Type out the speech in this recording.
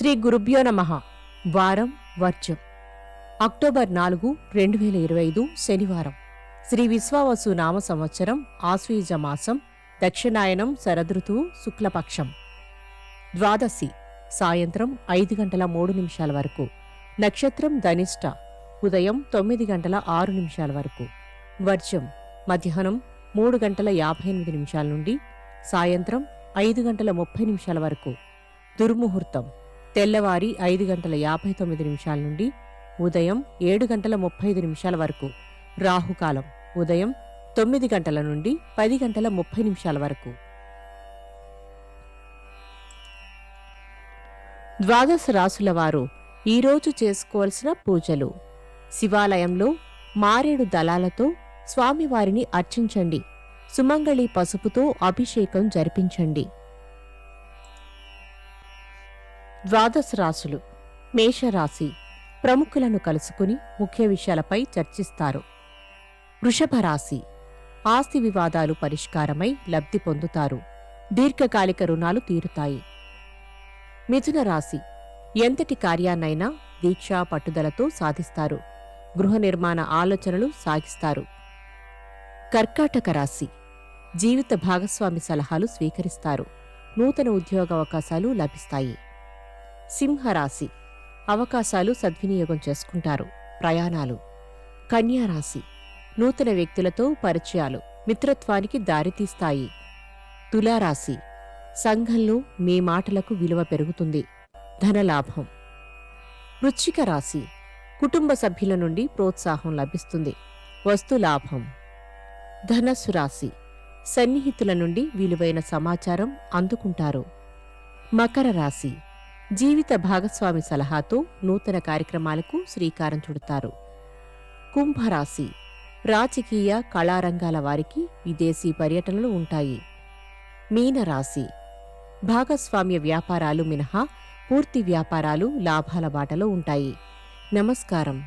శ్రీ గురుభ్యో నమ. వారం వర్జం. అక్టోబర్ నాలుగు రెండు వేల ఇరవై ఐదు శనివారం. శ్రీ విశ్వావసు నామ సంవత్సరం ఆశ్వీజ మాసం దక్షిణాయనం శరదృతువు శుక్లపక్షం. ద్వాదశి సాయంత్రం ఐదు గంటల మూడు నిమిషాల వరకు. నక్షత్రం ధనిష్ట ఉదయం తొమ్మిది గంటల ఆరు నిమిషాల వరకు. వర్జం మధ్యాహ్నం మూడు గంటల యాభై ఎనిమిది నిమిషాల నుండి సాయంత్రం ఐదు గంటల ముప్పై నిమిషాల వరకు. దుర్ముహూర్తం. తెల్లవారి ఐదు గంటల యాభై తొమ్మిది నిమిషాల నుండి ఉదయం ఏడు గంటల ముప్పై ఐదు నిమిషాల వరకు. రాహుకాలం ఉదయం తొమ్మిది గంటల నుండి పది గంటల ముప్పై నిమిషాల వరకు. ద్వాదశ రాసుల వారు ఈరోజు చేసుకోవలసిన పూజలు. శివాలయంలో మారేడు దళాలతో స్వామివారిని అర్చించండి. సుమంగళి పసుపుతో అభిషేకం జరిపించండి. ద్వాదశ రాశులు. మేషరాశి ప్రముఖులను కలుసుకుని ముఖ్య విషయాలపై చర్చిస్తారు. వృషభ రాశి ఆస్తి వివాదాలు పరిష్కారమై లబ్ధి పొందుతారు. దీర్ఘకాలిక రుణాలు తీరుతాయి. మిథున రాశి ఎంతటి కార్యాన్నైనా దీక్షా పట్టుదలతో సాధిస్తారు. గృహ నిర్మాణ ఆలోచనలు సాగిస్తారు. కర్కాటక రాశి జీవిత భాగస్వామి సలహాలు స్వీకరిస్తారు. నూతన ఉద్యోగ అవకాశాలు లభిస్తాయి. సింహరాశి. అవకాశాలు సద్వినియోగం చేసుకుంటారు. ప్రయాణాలు. కన్యారాశి. నూతన వ్యక్తులతో పరిచయాలు. మిత్రత్వానికి దారితీస్తాయి. తులారాశి. సంఘంలో మీ మాటలకు విలువ పెరుగుతుంది. ధనలాభం. వృశ్చిక రాశి. కుటుంబ సభ్యుల నుండి ప్రోత్సాహం లభిస్తుంది. వస్తులాభం ధనస్సు రాశి. సన్నిహితుల నుండి విలువైన సమాచారం అందుకుంటారు. మకర రాశి. జీవిత భాగస్వామి సలహాతో నూతన కార్యక్రమాలకు శ్రీకారం చుడతారు. కుంభరాశి. రాజకీయ కళారంగాల వారికి విదేశీ పర్యటనలు ఉంటాయి. మీనరాశి. భాగస్వామ్య వ్యాపారాలు మినహా పూర్తి వ్యాపారాలు లాభాల బాటలో ఉంటాయి. నమస్కారం.